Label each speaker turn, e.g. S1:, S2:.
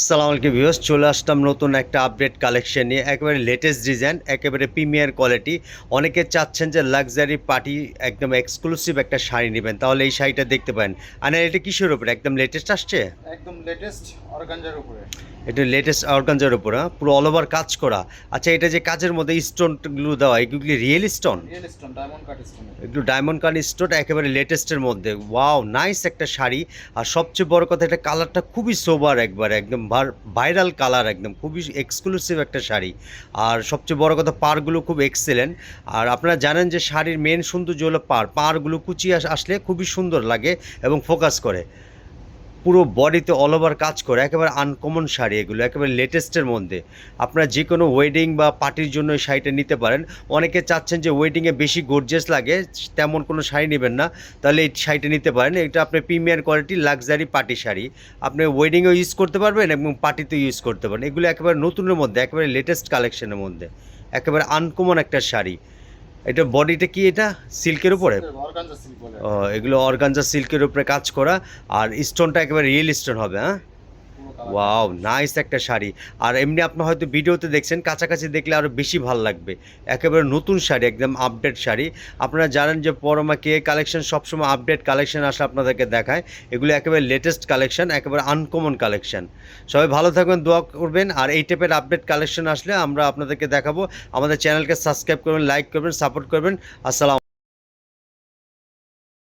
S1: সালাম আলাইকুম ভিউস চলে আসলাম নতুন একটা আপডেট কালেকশন নিয়ে, একেবারে লেটেস্ট ডিজাইন একেবারে প্রিমিয়ার কোয়ালিটি অনেকে চাচ্ছেন যে লাক্সারি পার্টি একদম এক্সক্লুসিভ একটা শাড়ি নেবেন, তাহলে এই শাড়িটা দেখতে পারেন। আর এটা কিসের উপরে? একদম লেটেস্ট আসছে?
S2: একদম লেটেস্ট অর্গানজার উপরে।
S1: এটা লেটেস্ট অর্গানজার উপর হ্যাঁ? পুরো অল ওভার কাজ করা। আচ্ছা এটা যে কাজের মধ্যে স্টোনগুলো দেওয়া এগুলি real stone
S2: real stone diamond cut stone
S1: একটু ডায়মন্ড কার্ড স্টোন একেবারে লেটেস্টের মধ্যে। ওয়াও নাইস একটা শাড়ি। আর সবচেয়ে বড় কথা এটা কালারটা খুবই সোবার একবার একদম ভাইরাল কালার একদম খুবই এক্সক্লুসিভ একটা শাড়ি। আর সবচেয়ে বড় কথা পারগুলো খুব এক্সেলেন্ট আর আপনারা জানেন যে শাড়ির মেন সৌন্দর্য হলো পার পারগুলো কুচিয়ে আস- আসলে খুবই সুন্দর লাগে এবং ফোকাস করে। পুরো বডিতে অল ওভার কাজ করে, একেবারে আনকমন শাড়ি এগুলো, একেবারে লেটেস্টের মধ্যে। আপনারা যে কোনো ওয়েডিং বা পার্টির জন্য শাড়িটা নিতে পারেন। অনেকে চাচ্ছেন যে ওয়েডিংয়ে বেশি গর্জিয়াস লাগে, তেমন কোনো শাড়ি নেবেন না। তাহলে এই শাড়িটা নিতে পারেন। এটা আপনার premier quality luxury party sari. আপনি ওয়েডিংয়েও ইউজ করতে পারবেন এবং পার্টিতেও ইউজ করতে পারেন এগুলো একেবারে নতুনের মধ্যে, একেবারে লেটেস্ট কালেকশনের মধ্যে। একেবারে আনকমন একটা শাড়ি। এটা বডিটা কি এটা? সিল্কের উপরে? ও, এগুলো অর্গানজা সিল্কের উপরে কাজ করা আর স্টোনটা একেবারে রিয়েল স্টোন হবে হ্যাঁ? ওয়াও নাইস একটা শাড়ি। আর এমনি আপনি হয়তো ভিডিওতে দেখছেন, কাছাকাছি দেখলে আরও বেশি ভালো লাগবে। একেবারে নতুন শাড়ি, একদম আপডেট শাড়ি। আপনারা জানেন যে পরমা কে কালেকশন সবসময় আপডেট কালেকশন আসে আপনাদেরকে দেখায়। এগুলো একেবারে লেটেস্ট কালেকশন একেবারে আনকমন কালেকশন সবাই ভালো থাকবেন, দোয়া করবেন। আর এই টাইপের আপডেট কালেকশন আসলে আমরা আপনাদেরকে দেখাবো। আমাদের চ্যানেলকে সাবস্ক্রাইব করবেন লাইক করবেন সাপোর্ট করবেন। আসসালাম